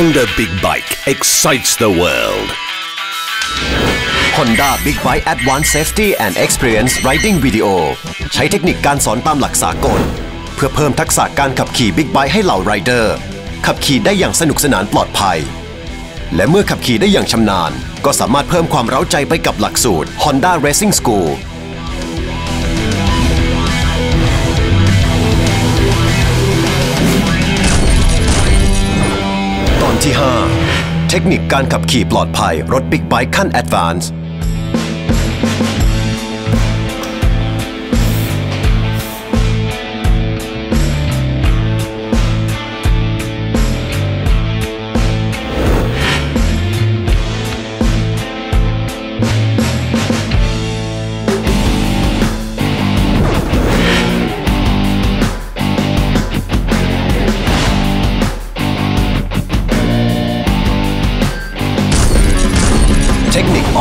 Honda Big Bike excites the world. Honda Big Bike Advanced Safety and Experience Riding Video ใช้เทคนิคการสอนตามหลักสากล เพื่อเพิ่มทักษะการขับขี่บิ๊กไบค์ให้เหล่าไรเดอร์ ขับขี่ได้อย่างสนุกสนานปลอดภัย และเมื่อขับขี่ได้อย่างชำนาญ ก็สามารถเพิ่มความเร้าใจไปกับหลักสูตร Honda Racing School ที่ 5 เทคนิคการขับขี่ปลอดภัยรถบิ๊กไบค์ขั้น Advance เท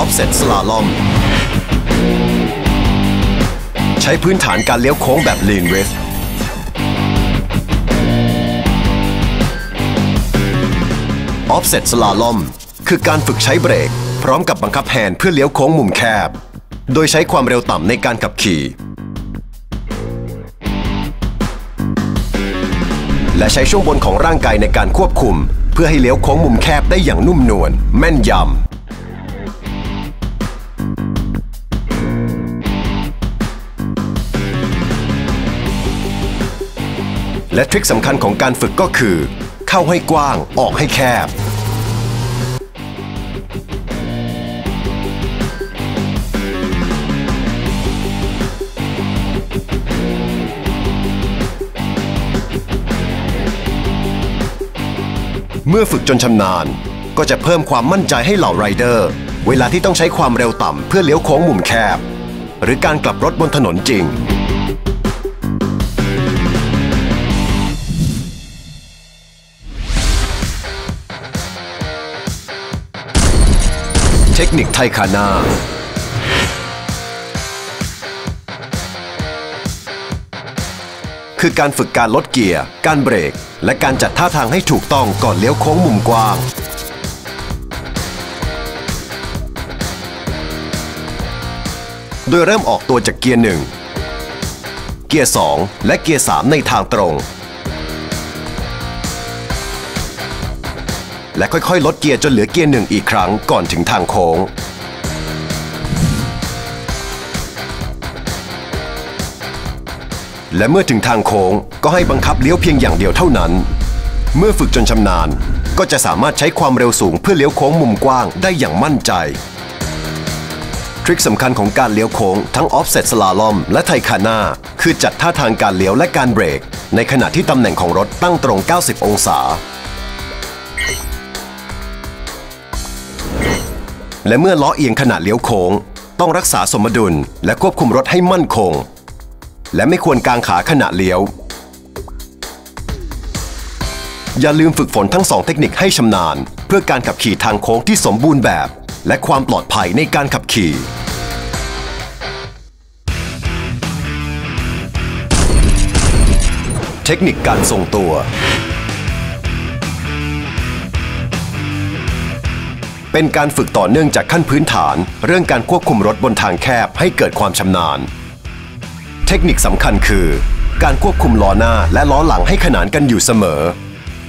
คนิค Offset Slalom ใช้พื้นฐานการเลี้ยวโค้งแบบ Lean Rift Offset Slalom คือการฝึกใช้เบรก พร้อมกับบังคับแฮนด์เพื่อเลี้ยวโค้งมุมแคบ โดยใช้ความเร็วต่ำในการขับขี่ และใช้ช่วงบนของร่างกายในการควบคุม เพื่อให้เลี้ยวโค้งมุมแคบได้อย่างนุ่มนวลแม่นยำ และทริคสำคัญของการฝึกก็คือ เข้าให้กว้างออกให้แคบ เมื่อฝึกจนชำนาญ ก็จะเพิ่มความมั่นใจให้เหล่าไรเดอร์ เวลาที่ต้องใช้ความเร็วต่ำเพื่อเลี้ยวโค้งมุมแคบ หรือการกลับรถบนถนนจริง เทคนิคไทคานาคือการฝึกการลดเกียร์ การเบรก และการจัดท่าทางให้ถูกต้องก่อนเลี้ยวโค้งมุมกว้าง โดยเริ่มออกตัวจากเกียร์ 1 เกียร์ 2 และเกียร์ 3 ในทางตรง และค่อยๆ ลดเกียร์จนเหลือเกียร์หนึ่งอีกครั้งก่อนถึงทางโค้ง และเมื่อถึงทางโค้งก็ให้บังคับเลี้ยวเพียงอย่างเดียวเท่านั้น เมื่อฝึกจนชำนาญ ก็จะสามารถใช้ความเร็วสูงเพื่อเลี้ยวโค้งมุมกว้างได้อย่างมั่นใจ ทริคสำคัญของการเลี้ยวโค้งทั้ง offset slalom และไทคาน่าคือจัดท่าทางการเลี้ยวและการเบรก ในขณะที่ตำแหน่งของรถตั้งตรง 90 องศา และเมื่อล้อเอียงขณะเลี้ยวโค้ง ต้องรักษาสมดุลและควบคุมรถให้มั่นคง และไม่ควรกางขาขณะเลี้ยว อย่าลืมฝึกฝนทั้งสองเทคนิคให้ชำนาญ เพื่อการขับขี่ทางโค้งที่สมบูรณ์แบบ และความปลอดภัยในการขับขี่เทคนิคการทรงตัว เป็นการฝึกต่อเนื่องจากขั้นพื้นฐาน เรื่องการควบคุมรถบนทางแคบให้เกิดความชำนาญ เทคนิคสำคัญคือ การควบคุมล้อหน้าและล้อหลังให้ขนานกันอยู่เสมอ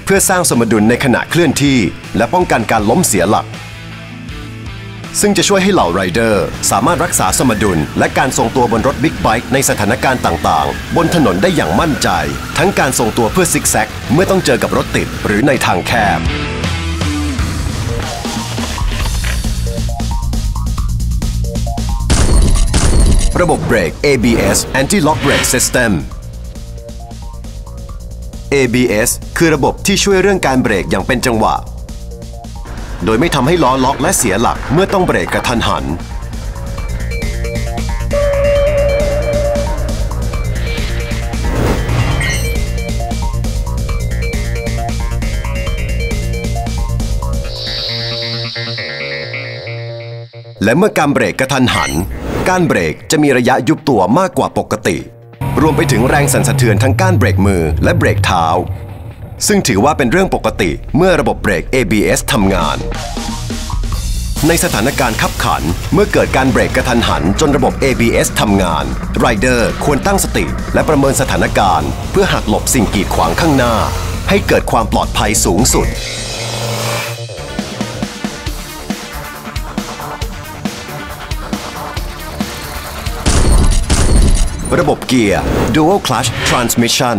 เพื่อสร้างสมดุลในขณะเคลื่อนที่ และป้องกันการล้มเสียหลัก ซึ่งจะช่วยให้เหล่าไรเดอร์ สามารถรักษาสมดุล และการทรงตัวบนรถบิ๊กไบค์ในสถานการณ์ต่างๆ บนถนนได้อย่างมั่นใจ ทั้งการทรงตัวเพื่อซิกแซกเมื่อต้องเจอกับรถติดหรือในทางแคบ ระบบเบรก ABS Anti-Lock Brake System ABS คือระบบที่ช่วยเรื่องการเบรกอย่างเป็นจังหวะ โดยไม่ทำให้ล้อล็อกและเสียหลักเมื่อต้องเบรกกระทันหัน และเมื่อการเบรกกระทันหัน การเบรกจะมีระยะยุบตัวมากกว่าปกติ รวมไปถึงแรงสั่นสะเทือนทั้งกานเบรกมือและเบรกเท้า ซึ่งถือว่าเป็นเรื่องปกติเมื่อระบบเบรก ABS ทำงาน ในสถานการณ์ขับขันเมื่อเกิดการเบรกกระทันหันจนระบบ ABS ทำงานไรเดอร์ควรตั้งสติ และประเมินสถานการณ์ เพื่อหักหลบสิ่งกีดขวางข้างหน้า ให้เกิดความปลอดภัยสูงสุด ระบบเกียร์ Dual Clutch Transmission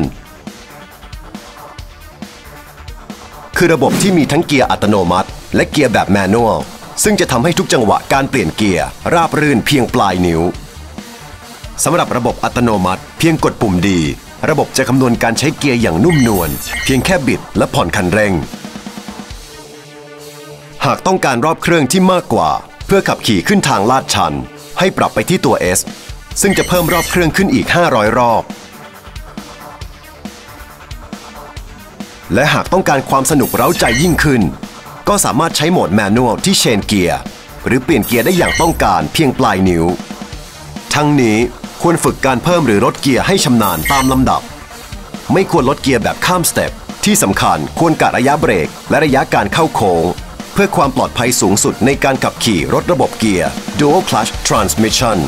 คือระบบที่มีทั้งเกียร์อัตโนมัติ และเกียร์แบบแมนนวลซึ่งจะทำให้ทุกจังหวะการเปลี่ยนเกียร์ ราบรื่นเพียงปลายนิ้วสำหรับระบบอัตโนมัติเพียงกดปุ่มดี ระบบจะคำนวณการใช้เกียร์อย่างนุ่มนวลเพียงแค่บิดและผ่อนคันเร่ง หากต้องการรอบเครื่องที่มากกว่า เพื่อขับขี่ขึ้นทางลาดชัน ให้ปรับไปที่ตัว S ซึ่งจะเพิ่มรอบเครื่องขึ้นอีก 500 รอบ และหากต้องการความสนุกเร้าใจยิ่งขึ้น ก็สามารถใช้โหมดแมนนวลที่เชนเกียร์หรือเปลี่ยนเกียร์ได้อย่างต้องการเพียงปลายนิ้ว ทั้งนี้ควรฝึกการเพิ่มหรือลดเกียร์ให้ชำนาญตามลำดับ ไม่ควรลดเกียร์แบบข้ามสเต็ปที่สำคัญควรกะระยะเบรก และระยะการเข้าโค้ง เพื่อความปลอดภัยสูงสุดในการขับขี่รถระบบเกียร์ Dual Clutch Transmission